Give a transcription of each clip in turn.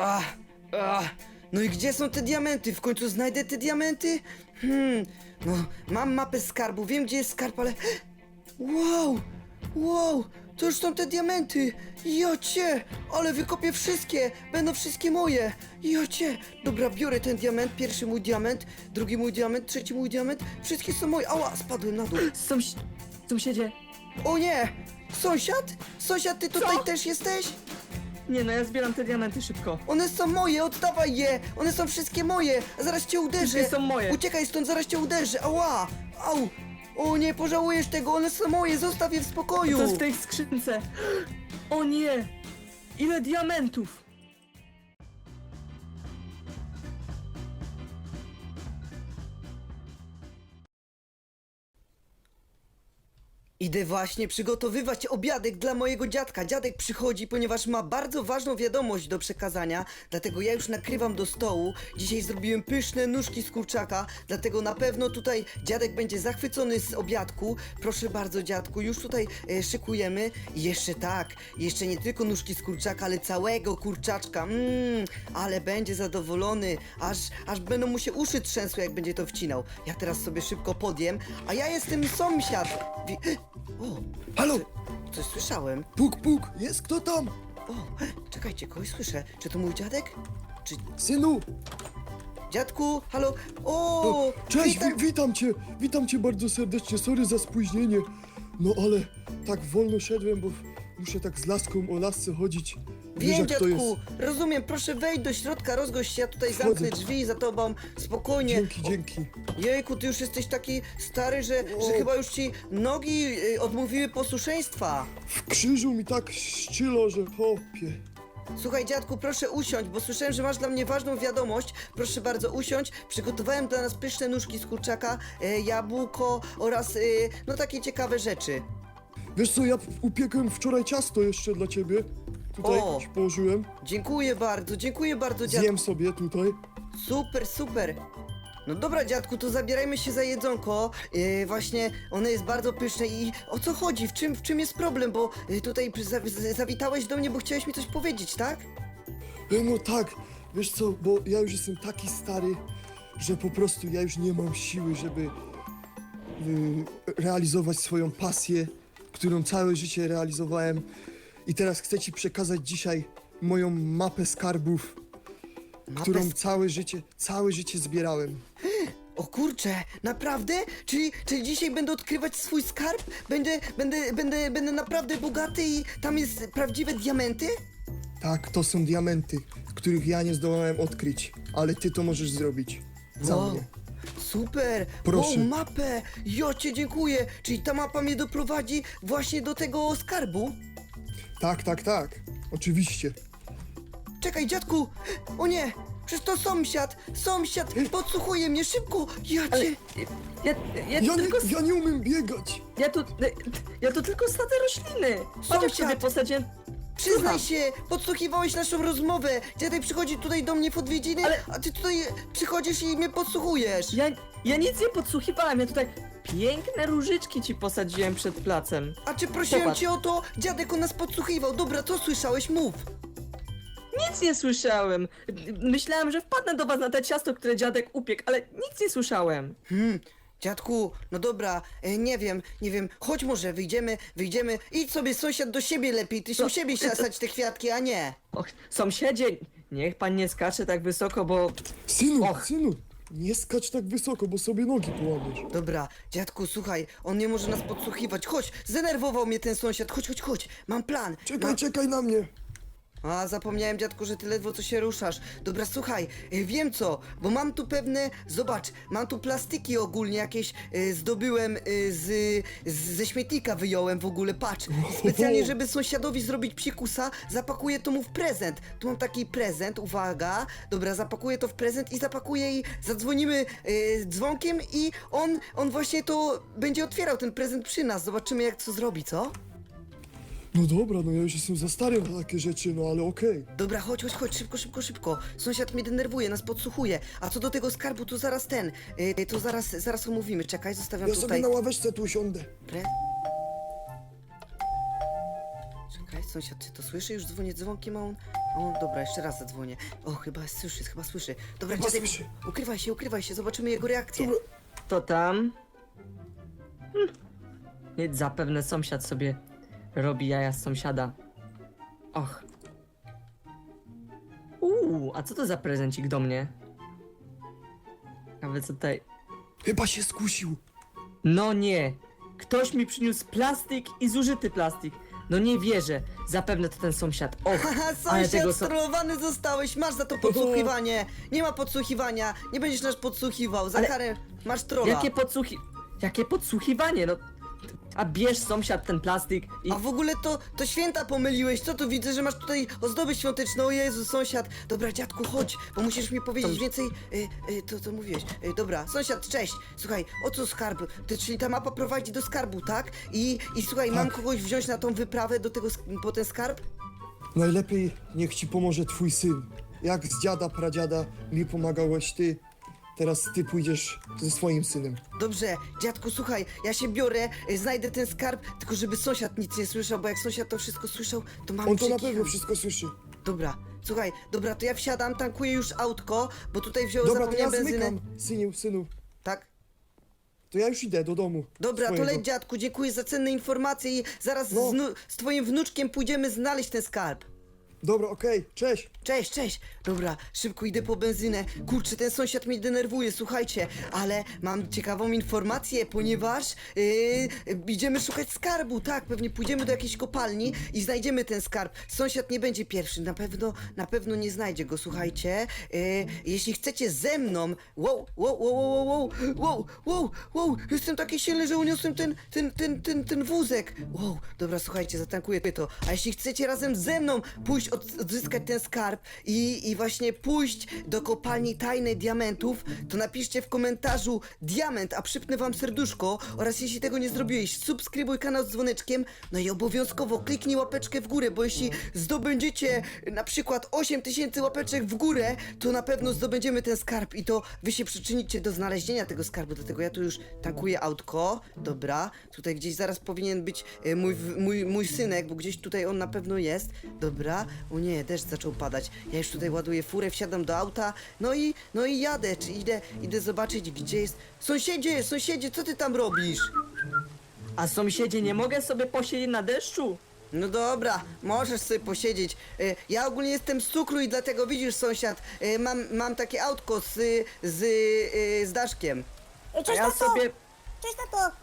Ach, ach. No i gdzie są te diamenty? W końcu znajdę te diamenty? Hmm, no mam mapę skarbu, wiem gdzie jest skarb, ale... Wow, wow, to już są te diamenty. Jocie, ale wykopię wszystkie, będą wszystkie moje. Jocie, dobra, biorę ten diament, pierwszy mój diament, drugi mój diament, trzeci mój diament, wszystkie są moje. Ała, spadłem na dół. Sąś... Sąsiedzie, O nie, sąsiad? Sąsiad, ty tutaj też jesteś? Nie no, ja zbieram te diamenty szybko. One są moje, oddawaj je! One są wszystkie moje! Zaraz cię uderzę! Wszystkie są moje. Uciekaj stąd, zaraz cię uderzę! Ała! Au! O nie, pożałujesz tego, one są moje, zostaw je w spokoju! Co jest w tej skrzynce? O nie! Ile diamentów! Idę właśnie przygotowywać obiadek dla mojego dziadka. Dziadek przychodzi, ponieważ ma bardzo ważną wiadomość do przekazania, dlatego ja już nakrywam do stołu. Dzisiaj zrobiłem pyszne nóżki z kurczaka, dlatego na pewno tutaj dziadek będzie zachwycony z obiadku. Proszę bardzo, dziadku, już tutaj e, szykujemy. I jeszcze tak, jeszcze nie tylko nóżki z kurczaka, ale całego kurczaczka. Mmm, ale będzie zadowolony, aż, aż będą mu się uszy trzęsły, jak będzie to wcinał. Ja teraz sobie szybko podjem, a ja jestem sąsiad. O, Halo! coś słyszałem. Puk, puk! Jest kto tam? O, czekajcie, kogoś słyszę. Czy to mój dziadek? Czy Synu! dziadku? Halo? O! Cześć, witam- wi witam cię! Witam cię bardzo serdecznie, sorry za spóźnienie. No ale tak wolno szedłem, bo muszę tak z laską o lasce chodzić. Wiesz Wiem, jak to jest. dziadku, rozumiem, proszę wejść do środka, rozgość się, ja tutaj Wchodzę. zamknę drzwi za tobą, spokojnie. Dzięki, dzięki. Jejku, ty już jesteś taki stary, że, że O. chyba już ci nogi y, odmówiły posłuszeństwa. W krzyżu mi tak szczylo, że hopie. Słuchaj, dziadku, proszę usiąść, bo słyszałem, że masz dla mnie ważną wiadomość. Proszę bardzo usiąść. Przygotowałem dla nas pyszne nóżki z kurczaka, e, jabłko oraz, e, no takie ciekawe rzeczy. Wiesz co, ja upiekłem wczoraj ciasto jeszcze dla ciebie. Tutaj O. ci położyłem. Dziękuję bardzo, dziękuję bardzo, dziadku. Zjem sobie tutaj. Super, super. No dobra, dziadku, to zabierajmy się za jedzonko. Yy, właśnie ono jest bardzo pyszne i o co chodzi? W czym, w czym jest problem? Bo yy, tutaj za, z- zawitałeś do mnie, bo chciałeś mi coś powiedzieć, tak? E, No tak, wiesz co, bo ja już jestem taki stary, że po prostu ja już nie mam siły, żeby y, realizować swoją pasję, którą całe życie realizowałem. I teraz chcę ci przekazać dzisiaj moją mapę skarbów, Mapę którą całe życie, całe życie zbierałem. O kurczę, naprawdę? Czyli, czyli dzisiaj będę odkrywać swój skarb? Będę, będę, będę, będę naprawdę bogaty i tam jest prawdziwe diamenty? Tak, to są diamenty, których ja nie zdołałem odkryć, ale ty to możesz zrobić. Za Wow. mnie. Super! Proszę. O, mapę! Jocie, dziękuję! Czyli ta mapa mnie doprowadzi właśnie do tego skarbu? Tak, tak, tak. Oczywiście. Czekaj, dziadku! O nie! Przecież to sąsiad! Sąsiad! Podsłuchuje mnie szybko! Ja Ale... cię... Ja, ja, Ja nie, tylko... ja nie umiem biegać. Ja tu... Ja tu tylko sadzę rośliny! Patrz jak Sąsiad! sobie posadziłem... Przyznaj Słucham. się! Podsłuchiwałeś naszą rozmowę! Dziadek przychodzi tutaj do mnie w odwiedziny, Ale- a ty tutaj przychodzisz i mnie podsłuchujesz! Ja, ja nic nie podsłuchiwałem, ja tutaj piękne różyczki ci posadziłem przed placem. A czy prosiłem cię o to? Dziadek o nas podsłuchiwał. Dobra, co słyszałeś? Mów! Nic nie słyszałem. Myślałem, że wpadnę do was na te ciasto, które dziadek upiekł, ale nic nie słyszałem. Hmm, dziadku, no dobra, e, nie wiem, nie wiem, chodź może, wyjdziemy, wyjdziemy, idź sobie sąsiad do siebie lepiej, ty się No, u siebie siasać te kwiatki, a nie. Och, sąsiedzie, niech pan nie skacze tak wysoko, bo... Synu, Och. synu, nie skacz tak wysoko, bo sobie nogi połamiesz. Dobra, dziadku, słuchaj, on nie może nas podsłuchiwać, chodź, zdenerwował mnie ten sąsiad, chodź, chodź, chodź, mam plan. Czekaj, czekaj na mnie. A, zapomniałem, dziadku, że ty ledwo co się ruszasz. Dobra, słuchaj, e, wiem co, bo mam tu pewne, zobacz, mam tu plastiki ogólnie jakieś, e, zdobyłem e, z, z, ze śmietnika wyjąłem w ogóle, patrz. Specjalnie, żeby sąsiadowi zrobić psikusa, zapakuję to mu w prezent. Tu mam taki prezent, uwaga, dobra, zapakuję to w prezent i zapakuję i zadzwonimy e, dzwonkiem i on, on właśnie to będzie otwierał ten prezent przy nas. Zobaczymy, jak co zrobi, co? No dobra, no ja już jestem za stary na takie rzeczy, no ale okej. Dobra, chodź, chodź, chodź, szybko, szybko, szybko. Sąsiad mnie denerwuje, nas podsłuchuje. A co do tego skarbu, to zaraz ten, yy, to zaraz, zaraz omówimy. Czekaj, zostawiam Ja sobie tutaj. na ławeczce tu usiądę. Pre... Czekaj, sąsiad, czy to słyszy? Już dzwonię dzwonkiem, a on... A on, dobra, jeszcze raz zadzwonię. O, chyba słyszy, chyba słyszy. Dobra, Chyba dziadek, słyszy. ukrywaj się, ukrywaj się, zobaczymy jego reakcję. Dobra. To tam. Hm. Nic, zapewne sąsiad sobie robi jaja z sąsiada. Och. Uuu, a co to za prezencik do mnie? Nawet co tutaj... Chyba się skusił. No nie! Ktoś mi przyniósł plastik i zużyty plastik. No nie wierzę. Zapewne to ten sąsiad. Och, Haha, ale sąsiad, so... strollowany zostałeś, masz za to podsłuchiwanie. Nie ma podsłuchiwania, nie będziesz nas podsłuchiwał, za Ale- karę masz trolla. Jakie podsłuchi... Jakie podsłuchiwanie, no... A bierz sąsiad ten plastik i... A w ogóle to, to święta pomyliłeś, co tu widzę, że masz tutaj ozdoby świąteczne, o Jezu, sąsiad. Dobra, dziadku, chodź, bo musisz mi powiedzieć To- więcej, y, y, to co mówiłeś. Y, dobra, sąsiad, cześć, słuchaj, o co skarb? Ty, czyli ta mapa prowadzi do skarbu, tak? I, i słuchaj, mam Tak. kogoś wziąć na tą wyprawę do tego, sk- po ten skarb? Najlepiej niech ci pomoże twój syn. Jak z dziada, pradziada mi pomagałeś ty, teraz ty pójdziesz ze swoim synem. Dobrze, dziadku, słuchaj, ja się biorę, y, znajdę ten skarb, tylko żeby sąsiad nic nie słyszał, bo jak sąsiad to wszystko słyszał, to mamy On to na przekichane. pewno wszystko słyszy. Dobra, słuchaj, dobra, to ja wsiadam, tankuję już autko, bo tutaj wziąłem Dobra, to ja zapomniałem benzynę. zmykam, synu, synu. Tak? To ja już idę do domu. Dobra, to swojego. leć dziadku, dziękuję za cenne informacje i zaraz No. z, z twoim wnuczkiem pójdziemy znaleźć ten skarb. Dobra, okej, cześć. Cześć, cześć. Dobra, szybko idę po benzynę. Kurczę, ten sąsiad mnie denerwuje, słuchajcie, ale mam ciekawą informację, ponieważ yy, idziemy szukać skarbu, tak, pewnie pójdziemy do jakiejś kopalni i znajdziemy ten skarb. Sąsiad nie będzie pierwszy, na pewno, na pewno nie znajdzie go, słuchajcie. Yy, jeśli chcecie ze mną, wow, wow, wow, wow, wow, wow, wow, wow, jestem taki silny, że uniosłem ten, ten, ten, ten, ten wózek. Wow, dobra, słuchajcie, zatankuję to. A jeśli chcecie razem ze mną pójść od, odzyskać ten skarb i, i właśnie pójść do kopalni tajnej diamentów, to napiszcie w komentarzu diament, a przypnę wam serduszko. Oraz jeśli tego nie zrobiłeś, subskrybuj kanał z dzwoneczkiem, no i obowiązkowo kliknij łapeczkę w górę, bo jeśli zdobędziecie na przykład 8000 łapeczek w górę, to na pewno zdobędziemy ten skarb i to wy się przyczynicie do znalezienia tego skarbu, dlatego ja tu już tankuję autko, dobra, tutaj gdzieś zaraz powinien być e, mój, mój, mój synek, bo gdzieś tutaj on na pewno jest, dobra, o nie, deszcz zaczął padać, ja już tutaj ładuję furę, wsiadam do auta, no i, no i jadę, czy idę, idę zobaczyć gdzie jest, sąsiedzie, sąsiedzie, co ty tam robisz? A sąsiedzie, nie mogę sobie posiedzieć na deszczu? No dobra, możesz sobie posiedzieć. E, Ja ogólnie jestem z cukru i dlatego widzisz sąsiad, e, mam, mam takie autko z, z, e, z Daszkiem. A Cześć, ja tato! sobie... Cześć, tato!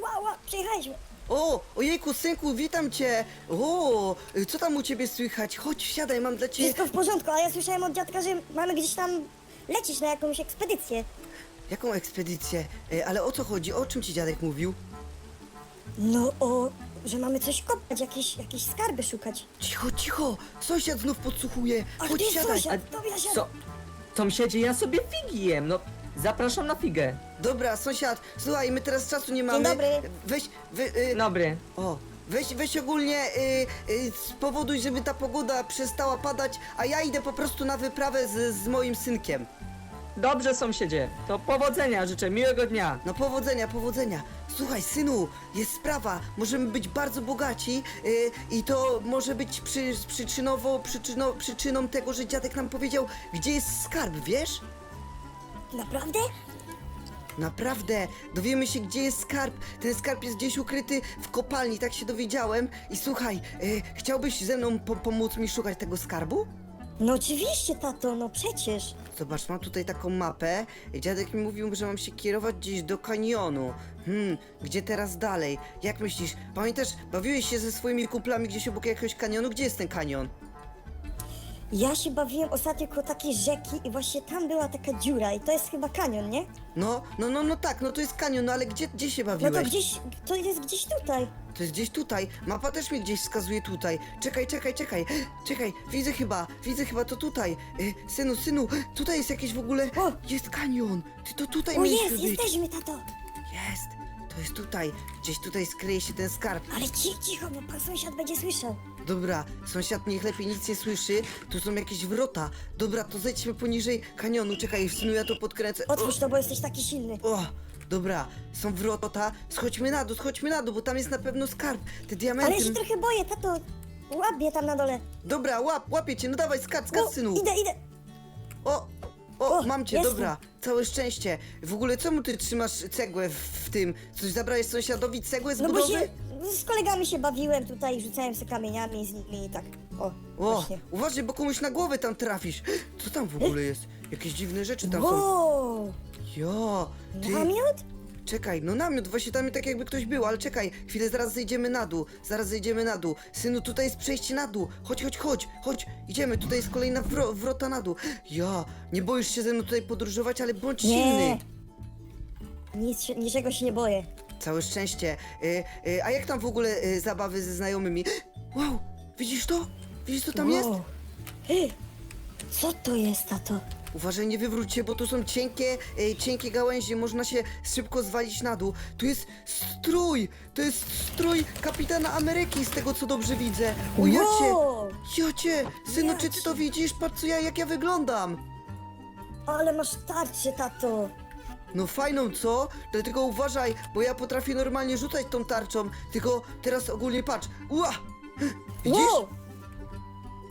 Ła, ła, przyjechaliśmy. O, ojejku, synku, witam cię. O, co tam u ciebie słychać? Chodź, wsiadaj, mam dla ciebie... Wszystko w porządku, a ja słyszałem od dziadka, że mamy gdzieś tam lecieć na jakąś ekspedycję. Jaką ekspedycję? E, Ale o co chodzi? O czym ci dziadek mówił? No o, że mamy coś kopać, jakieś, jakieś skarby szukać. Cicho, cicho, sąsiad znów podsłuchuje. Ach, Chodź, ty siadaj. sąsiad, to ja siadam. So... Sąsiedzie, ja sobie figi jem, no... Zapraszam na figę. Dobra, sąsiad, słuchaj, my teraz czasu nie mamy. dobry. Weź, wy, y, Dobry. O, weź, weź ogólnie y, y, spowoduj, żeby ta pogoda przestała padać, a ja idę po prostu na wyprawę z, z moim synkiem. Dobrze, sąsiedzie. To powodzenia życzę, miłego dnia. No powodzenia, powodzenia. Słuchaj, synu, jest sprawa. Możemy być bardzo bogaci y, i to może być przy, przyczynowo, przyczyno, przyczyną tego, że dziadek nam powiedział, gdzie jest skarb, wiesz? Naprawdę? Naprawdę, dowiemy się, gdzie jest skarb. Ten skarb jest gdzieś ukryty w kopalni, tak się dowiedziałem. I słuchaj, y, chciałbyś ze mną po pomóc mi szukać tego skarbu? No oczywiście, tato, no przecież. Zobacz, mam tutaj taką mapę. Dziadek mi mówił, że mam się kierować gdzieś do kanionu. Hmm, gdzie teraz dalej? Jak myślisz? Pamiętasz, bawiłeś się ze swoimi kumplami gdzieś obok jakiegoś kanionu? Gdzie jest ten kanion? Ja się bawiłem ostatnio koło takiej rzeki i właśnie tam była taka dziura i to jest chyba kanion, nie? No, no, no, no tak, no to jest kanion, no ale gdzie, gdzie się No bawiłeś? to gdzieś, to jest gdzieś tutaj. To jest gdzieś tutaj. Mapa też mi gdzieś wskazuje tutaj. Czekaj, czekaj, czekaj. Czekaj, widzę chyba, widzę chyba to tutaj. Y, synu, synu, tutaj jest jakieś w ogóle... O! Jest kanion. Ty to tutaj O mieliśmy jest, być. jesteśmy, tato. Jest, to jest tutaj. Gdzieś tutaj skryje się ten skarb. Ale cicho, cicho, bo pan sąsiad będzie słyszał. Dobra, sąsiad niech lepiej nic nie słyszy. Tu są jakieś wrota. Dobra, to zejdźmy poniżej kanionu. Czekaj, synu, ja to podkręcę. Otwórz to, bo jesteś taki silny. O, dobra, są wrota. Schodźmy na dół, schodźmy na dół, bo tam jest na pewno skarb. Te diamenty. Ale ja się trochę boję, tato. Łap mnie tam na dole. Dobra, łap, łapię cię, no dawaj, skacz, skacz, synu. idę, idę. O, o, O, mam cię, jestem. dobra, całe szczęście. W ogóle, czemu ty trzymasz cegłę w, w tym? Coś zabrałeś sąsiadowi cegłę z No bo budowy? się z kolegami się bawiłem tutaj, rzucałem się kamieniami z nimi i tak. O, O, właśnie. uważaj, bo komuś na głowę tam trafisz. Co tam w ogóle jest? Jakieś dziwne rzeczy tam są. Wow, Jo, ty, namiot? Czekaj, no namiot, właśnie tam tak jakby ktoś był, ale czekaj, chwilę, zaraz zejdziemy na dół, zaraz zejdziemy na dół. Synu, tutaj jest przejście na dół, chodź, chodź, chodź, chodź, idziemy, tutaj jest kolejna wro wrota na dół. Ja, nie boisz się ze mną tutaj podróżować, ale bądź silny. Nic, się- niczego się nie boję. Całe szczęście. Y, y, a jak tam w ogóle y, zabawy ze znajomymi? Wow, widzisz to? Widzisz co tam jest? Wow. Hy, Co to jest, tato? Uważaj, nie wywróć się, bo tu są cienkie, y, cienkie gałęzie, można się szybko zwalić na dół. Tu jest strój! To jest strój kapitana Ameryki, z tego co dobrze widzę. O jacie! Wow. Jacie! Synu, czy ty to widzisz? Patrz co ja, jak ja wyglądam! Ale masz tarczę, tato. No fajną, co? Dlatego uważaj, bo ja potrafię normalnie rzucać tą tarczą, tylko teraz ogólnie patrz. Ua! Widzisz? Wow.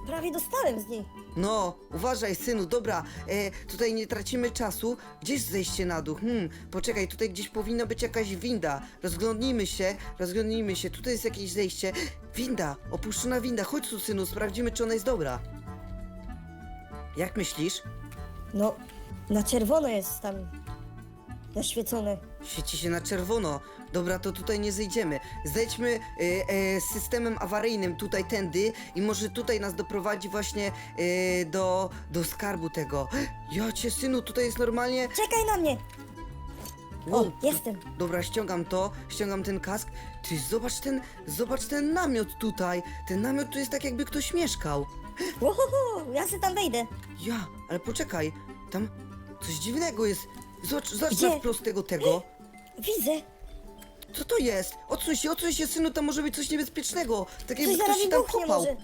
Prawie dostałem z niej. No, uważaj, synu, dobra, e, tutaj nie tracimy czasu. Gdzieś zejście na dół? Hmm, poczekaj, tutaj gdzieś powinna być jakaś winda. Rozglądnijmy się, rozglądnijmy się, tutaj jest jakieś zejście. Winda, opuszczona winda, chodź tu, synu, sprawdzimy, czy ona jest dobra. Jak myślisz? No, na czerwono jest tam zaświecone. Świeci się na czerwono. Dobra, to tutaj nie zejdziemy. Zejdźmy e, e, systemem awaryjnym tutaj tędy i może tutaj nas doprowadzi właśnie e, do, do skarbu tego. Ja cię, synu, tutaj jest normalnie... Czekaj na mnie! Wow, O, jestem. Dobra, ściągam to, ściągam ten kask. Ty, zobacz ten, zobacz ten namiot tutaj. Ten namiot tu jest tak jakby ktoś mieszkał. Uhuhu, ja se tam wejdę. Ja, ale poczekaj, tam coś dziwnego jest. Zobacz, zobacz Gdzie? na wprost tego, tego. Widzę. Co to jest? Odsuń się, odsuń się, synu, tam może być coś niebezpiecznego. Tak jakby Coś ktoś zaraz się tam kopał. może.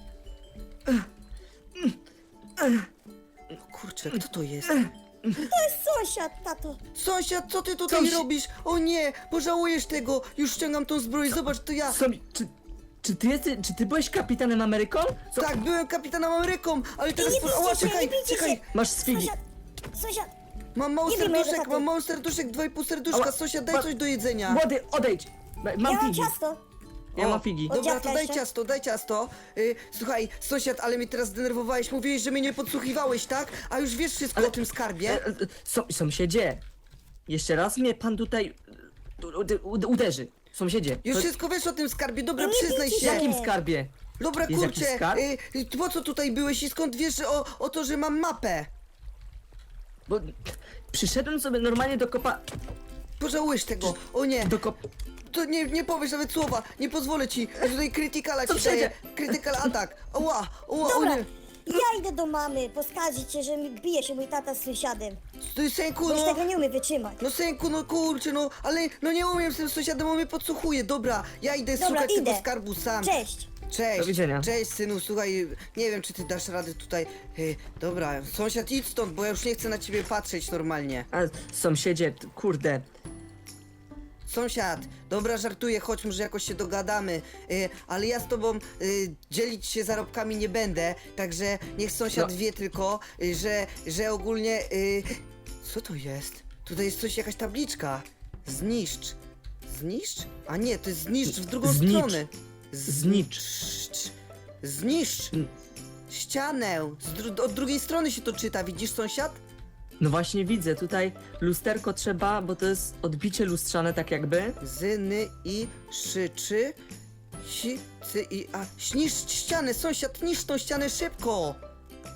No kurczę, kto to jest? To jest sąsiad, tato. Sąsiad, co ty tutaj Sąsi- robisz? O nie, pożałujesz tego. Już ściągam tą zbroję, zobacz, to ja. Są, czy, czy ty jesteś, czy ty byłeś kapitanem Ameryką? Co? Tak, byłem kapitanem Ameryką, ale teraz... nie bijcie się, czekaj, nie bijcie się. Masz sfigi. Sąsiad, sąsiad. Mam mało Nie wiem, może serduszek, mam mało serduszek, dwa i pół serduszka. Ała, Sąsiad, daj ma- coś do jedzenia. Młody, odejdź! Mam Ja mam figi. ciasto. Ja O, mam figi. Od Dobra, dziadka to daj jeszcze? ciasto, daj ciasto. Y, słuchaj, sąsiad, ale mnie teraz zdenerwowałeś. Mówiłeś, że mnie nie podsłuchiwałeś, tak? A już wiesz wszystko Ale- o tym skarbie. E, e, Są, sąsiedzie, jeszcze raz mnie pan tutaj u- u- u- uderzy. Sąsiedzie. Już to- wszystko wiesz o tym skarbie, dobra, nie przyznaj bijcie W się. się. jakim skarbie? Dobra, Jest jakiś kurczę, skarb? y, y, po co tutaj byłeś i skąd wiesz o, o to, że mam mapę? Bo przyszedłem sobie normalnie do kopa... Pożałujesz tego, o nie. Do kop... To nie, nie powiesz nawet słowa, nie pozwolę ci. Ja tutaj krytykala Co ci daję. przejdzie? Krytykal atak. Oła, oła, o Dobra, nie. ja idę do mamy, poskarżyć się, że mi bije się mój tata z sąsiadem. Ty, synku, Bo już no. tego nie umie wytrzymać. No synku, no kurczę, no, ale no nie umiem z tym sąsiadem, on mnie podsłuchuje. Dobra, ja idę Dobra, szukać idę. tego skarbu sam. Cześć. Cześć. Do widzenia. Cześć, synu, słuchaj, nie wiem, czy ty dasz radę tutaj. y, dobra, sąsiad, idź stąd, bo ja już nie chcę na ciebie patrzeć normalnie. A, sąsiedzie, t- kurde. Sąsiad, dobra, żartuję, chodź, może jakoś się dogadamy, y, ale ja z tobą y, dzielić się zarobkami nie będę, także niech sąsiad No. wie tylko, y, że, że ogólnie... Y, co to jest? Tutaj jest coś, jakaś tabliczka. Zniszcz. Zniszcz? A nie, to jest zniszcz w drugą Znicz. stronę. Zniszcz. Mm. Ścianę. Z dru od drugiej strony się to czyta, widzisz sąsiad? No właśnie widzę, tutaj lusterko trzeba, bo to jest odbicie lustrzane tak jakby. Zyny i szyczy. Si, cy i a. Śniszcz ścianę, sąsiad, niszcz tą ścianę szybko!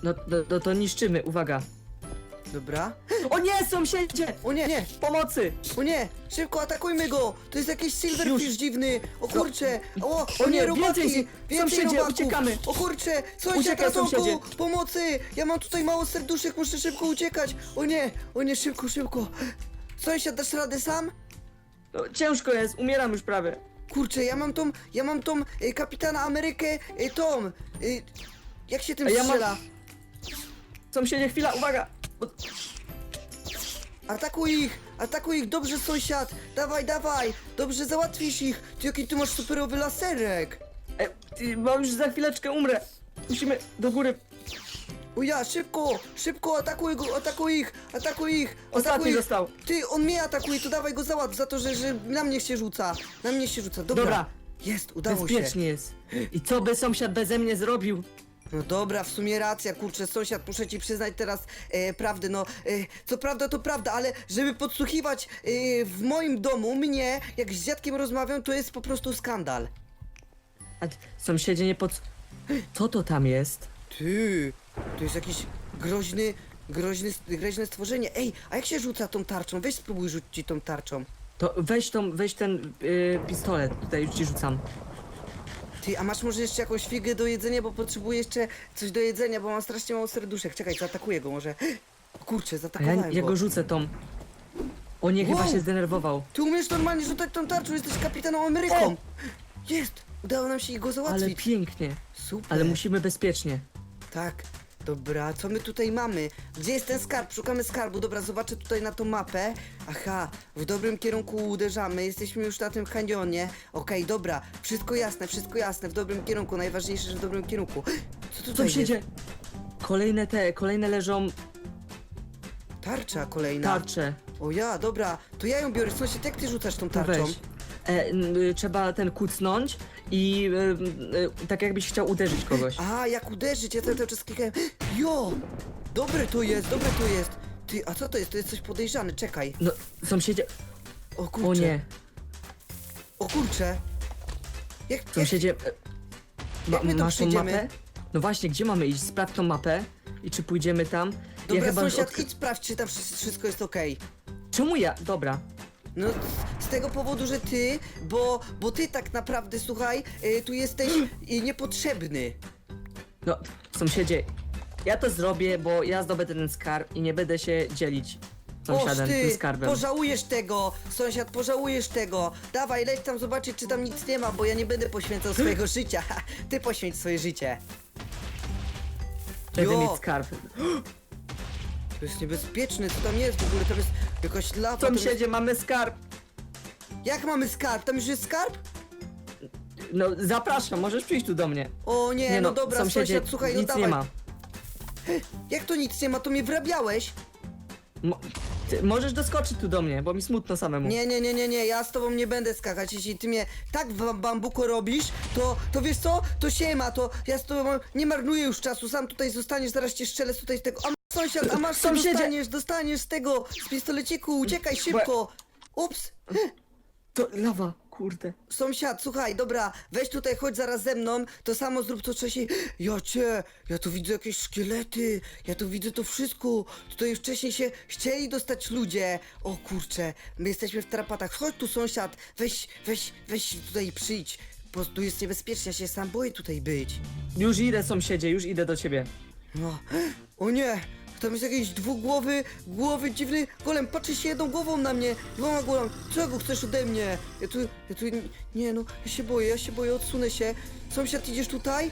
No, no, no to niszczymy, uwaga. Dobra. O nie, sąsiedzie! O nie, nie, Pomocy! o nie! Szybko atakujmy go! To jest jakiś silverfish Już. dziwny! O kurcze! O, o, nie, robaki! więcej- Więcej sąsiedzie, robaków! uciekamy. O kurcze! Sąsiad, Uciekaj, ratunku! Pomocy! Ja mam tutaj mało serduszek, muszę szybko uciekać! O nie, o nie, szybko, szybko! Sąsiad, dasz radę sam? No, ciężko jest, umieram już prawie. Kurczę, ja mam tą, ja mam tą y, kapitana Amerykę, y, tą, y, jak się tym A ja mam- strzela? Sąsiedzie, chwila, uwaga! Atakuj ich, atakuj ich, dobrze sąsiad, dawaj, dawaj, dobrze załatwisz ich, ty jaki ty masz superowy laserek. E, Ty, bo już za chwileczkę umrę. Musimy do góry. O ja, szybko, szybko, atakuj go, atakuj ich, atakuj ich, Ostatni atakuj ich. został. Ty, on mnie atakuje, to dawaj go załatw za to, że, że na mnie się rzuca, na mnie się rzuca, dobra. Dobra. Jest, udało się. Bezpiecznie jest. I co by sąsiad beze mnie zrobił? No dobra, w sumie racja, kurczę, sąsiad, muszę ci przyznać teraz e, prawdę, no, e, co prawda to prawda, ale żeby podsłuchiwać e, w moim domu mnie, jak z dziadkiem rozmawiam, to jest po prostu skandal. A t- sąsiedzie nie pod... Co to tam jest? Ty, to jest jakiś groźny, groźny, groźne stworzenie. Ej, a jak się rzuca tą tarczą? Weź spróbuj rzucić tą tarczą. To weź tą, weź ten y, pistolet, tutaj już ci rzucam. Ty, a masz może jeszcze jakąś figę do jedzenia, bo potrzebuję jeszcze coś do jedzenia, bo mam strasznie mało serduszek. Czekaj, zaatakuję go może. Kurczę, A ja, zaatakowałem ja go. go rzucę tą. O nie, chyba Wow. się zdenerwował. Ty umiesz normalnie rzucać tą tarczą, jesteś kapitaną Ameryką. Jest, udało nam się go Ale załatwić. pięknie. Super. Ale musimy bezpiecznie. Tak. Dobra, co my tutaj mamy? Gdzie jest ten skarb? Szukamy skarbu. Dobra, zobaczę tutaj na tą mapę. Aha, w dobrym kierunku uderzamy. Jesteśmy już na tym kanionie. Okej, dobra. Wszystko jasne, wszystko jasne. W dobrym kierunku. Najważniejsze, że w dobrym kierunku. Co tutaj Sąsiedzie! jest? Kolejne te, kolejne leżą Tarcza kolejna. tarcze. O ja, dobra. To ja ją biorę. Sąsiad, jak ty rzucasz tą To tarczą? weź. E, y, trzeba ten kucnąć i y, y, tak jakbyś chciał uderzyć kogoś. A, jak uderzyć? Ja cały czas klikałem. Jo! Dobre to jest, dobre to jest. Ty, a co to jest? To jest coś podejrzane. Czekaj. No, sąsiedzie... O kurczę. O nie, O kurczę. Jak, jak, sąsiedzie... e, Ma, Jak my masz tą mapę? No właśnie, gdzie mamy iść? Sprawdź tą mapę i czy pójdziemy tam. Dobra, ja chyba sąsiad, od- idź sprawdź, czy tam wszy- wszystko jest okej. Czemu ja? Dobra. No, z- tego powodu, że ty, bo, bo ty tak naprawdę, słuchaj, y, tu jesteś y, niepotrzebny. No, sąsiedzie, ja to zrobię, bo ja zdobędę ten skarb i nie będę się dzielić z Oż sąsiadem tym ty, skarbem. pożałujesz tego, sąsiad, pożałujesz tego. Dawaj, leć tam zobaczyć, czy tam nic nie ma, bo ja nie będę poświęcał swojego życia. Ty poświęć swoje życie. Będę Jo. mieć skarb. To jest niebezpieczne, co tam jest w ogóle, tam jest jakaś lawa. tam Sąsiedzie, mamy skarb. Jak mamy skarb? Tam już jest skarb? No, zapraszam, możesz przyjść tu do mnie. O nie, no, dobra, sąsiedzie, sąsiad, słuchaj, no nic dawaj. nie ma. Jak to nic nie ma, to mnie wrabiałeś? Mo ty możesz doskoczyć tu do mnie, bo mi smutno samemu. Nie, nie, nie, nie, nie, ja z tobą nie będę skakać. Jeśli ty mnie tak w bambuko robisz, to, to wiesz co? To się ma, to ja z tobą nie marnuję już czasu. Sam tutaj zostaniesz, zaraz cię strzelę z tutaj z tego. A masz sąsiad, a masz Sąsiedzie! dostaniesz, dostaniesz z tego, z pistoleciku, uciekaj szybko. Ups. To lawa, kurde. Sąsiad, słuchaj, dobra, weź tutaj, chodź zaraz ze mną, to samo zrób to wcześniej. Ja cię, ja tu widzę jakieś szkielety, ja tu widzę to wszystko. Tutaj już wcześniej się chcieli dostać ludzie. O kurczę, my jesteśmy w tarapatach. Chodź tu, sąsiad, weź, weź, weź tutaj przyjdź. Bo tu jest niebezpiecznie, ja się sam boję tutaj być. Już idę, sąsiedzie, już idę do ciebie. No, o nie, tam jest jakiś dwugłowy, głowy dziwny golem, patrzy się jedną głową na mnie, dwoma głowami, czego chcesz ode mnie? Ja tu, ja tu, nie no, ja się boję, ja się boję, odsunę się. Sąsiad, idziesz tutaj?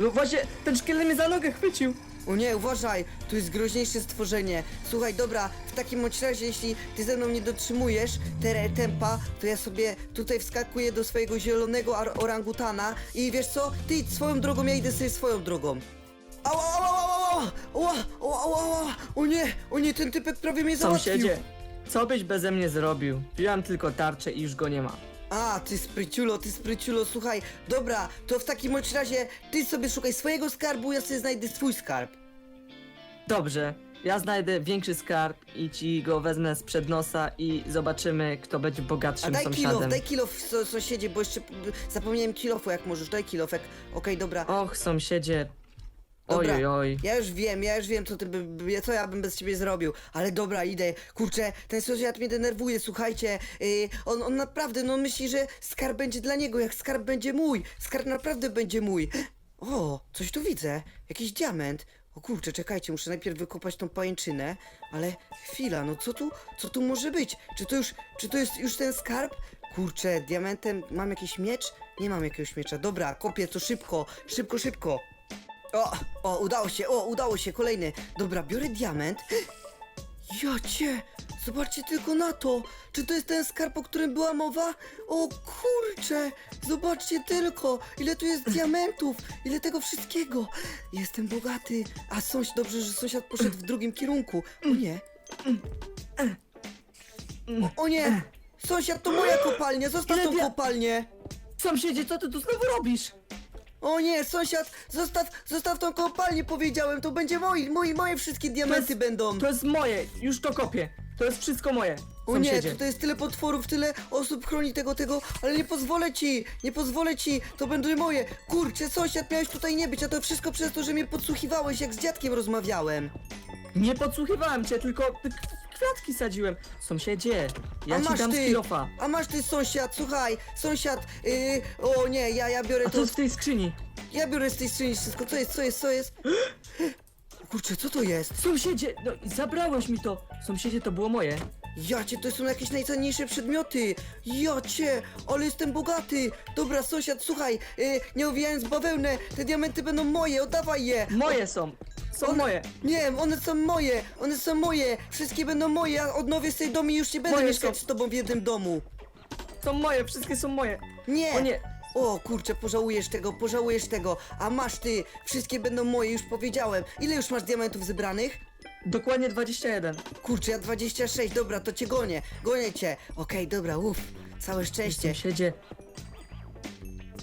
No właśnie, ten szkielet mnie za nogę chwycił. O nie, uważaj, tu jest groźniejsze stworzenie. Słuchaj, dobra, w takim bądź razie, jeśli ty ze mną nie dotrzymujesz te tempa, to ja sobie tutaj wskakuję do swojego zielonego orangutana i wiesz co? Ty idź swoją drogą, ja idę sobie swoją drogą. Ała, ała, ała, ała, ała, ała, ała, o nie, o nie, ten typek prawie mnie załatwił. Sąsiedzie, co byś beze mnie zrobił? Wziąłem tylko tarczę i już go nie ma. A, ty spryciulo, ty spryciulo, słuchaj, dobra, to w takim bądź razie ty sobie szukaj swojego skarbu, ja sobie znajdę swój skarb. Dobrze, ja znajdę większy skarb i ci go wezmę sprzed nosa i zobaczymy, kto będzie A bogatszym daj sąsiadem. kilof, daj kilof so, sąsiedzie, bo jeszcze p- zapomniałem kilofu jak możesz, daj kilofek. Okej, dobra. Och, sąsiedzie. Oj, Dobra. oj, oj. Ja już wiem, ja już wiem, co ty by, co ja bym bez ciebie zrobił, ale dobra, idę. Kurczę, ten sąsiad mnie denerwuje, słuchajcie. Yy, on, on naprawdę, no myśli, że skarb będzie dla niego, jak skarb będzie mój. Skarb naprawdę będzie mój. O, coś tu widzę, jakiś diament. O kurczę, czekajcie, muszę najpierw wykopać tą pajęczynę, ale chwila, no co tu, co tu może być? Czy to już, czy to jest już ten skarb? Kurczę, diamentem, mam jakiś miecz? Nie mam jakiegoś miecza, dobra, kopię to szybko, szybko, szybko. O, o, udało się, o, udało się, kolejny. Dobra, biorę diament. Ja cię, Zobaczcie tylko na to! Czy to jest ten skarb, o którym była mowa? O kurcze! Zobaczcie tylko! Ile tu jest diamentów! Ile tego wszystkiego! Jestem bogaty! A sąsiad, dobrze, że sąsiad poszedł w drugim kierunku. O nie! O, o nie! Sąsiad, to moja kopalnia! Zostaw Ile tą dia- kopalnię! Sąsiedzie, co ty tu znowu robisz? O nie, sąsiad, zostaw, zostaw tą kopalnię, powiedziałem, to będzie moi, moi, moje wszystkie diamenty jest- będą. To jest moje, już to kopię. To jest wszystko moje. O nie, Sąsiedzie. tutaj jest tyle potworów, tyle osób chroni tego, tego, ale nie pozwolę ci, nie pozwolę ci, to będą moje. Kurczę, sąsiad, miałeś tutaj nie być, a to wszystko przez to, że mnie podsłuchiwałeś, jak z dziadkiem rozmawiałem. Nie podsłuchiwałem cię, tylko kwiatki sadziłem. Sąsiedzie, ja a ci masz dam ty, a masz ty, sąsiad, słuchaj, sąsiad, yy, o nie, ja, ja biorę A to, w tej skrzyni. ja biorę z tej skrzyni wszystko, co jest, co jest, co jest? Kurczę, co to jest? Sąsiedzie, no i zabrałeś mi to. Sąsiedzie, to było moje. Jacie, to są jakieś najcenniejsze przedmioty! Jacie, ale jestem bogaty! Dobra, sąsiad, słuchaj, yy, nie owijając bawełnę, te diamenty będą moje, oddawaj je! Moje są. Są moje. Nie, one są moje, one są moje, wszystkie będą moje, ja odnowię sobie dom i już nie będę Moje mieszkać są. z tobą w jednym domu! Są moje, wszystkie są moje. Nie! O nie. O kurczę, pożałujesz tego, pożałujesz tego, a masz ty, wszystkie będą moje, już powiedziałem. Ile już masz diamentów zebranych? Dokładnie 21. Kurczę, ja 26, dobra, to cię gonię, gonię cię. Okej, dobra, uff, całe szczęście. Sąsiedzie,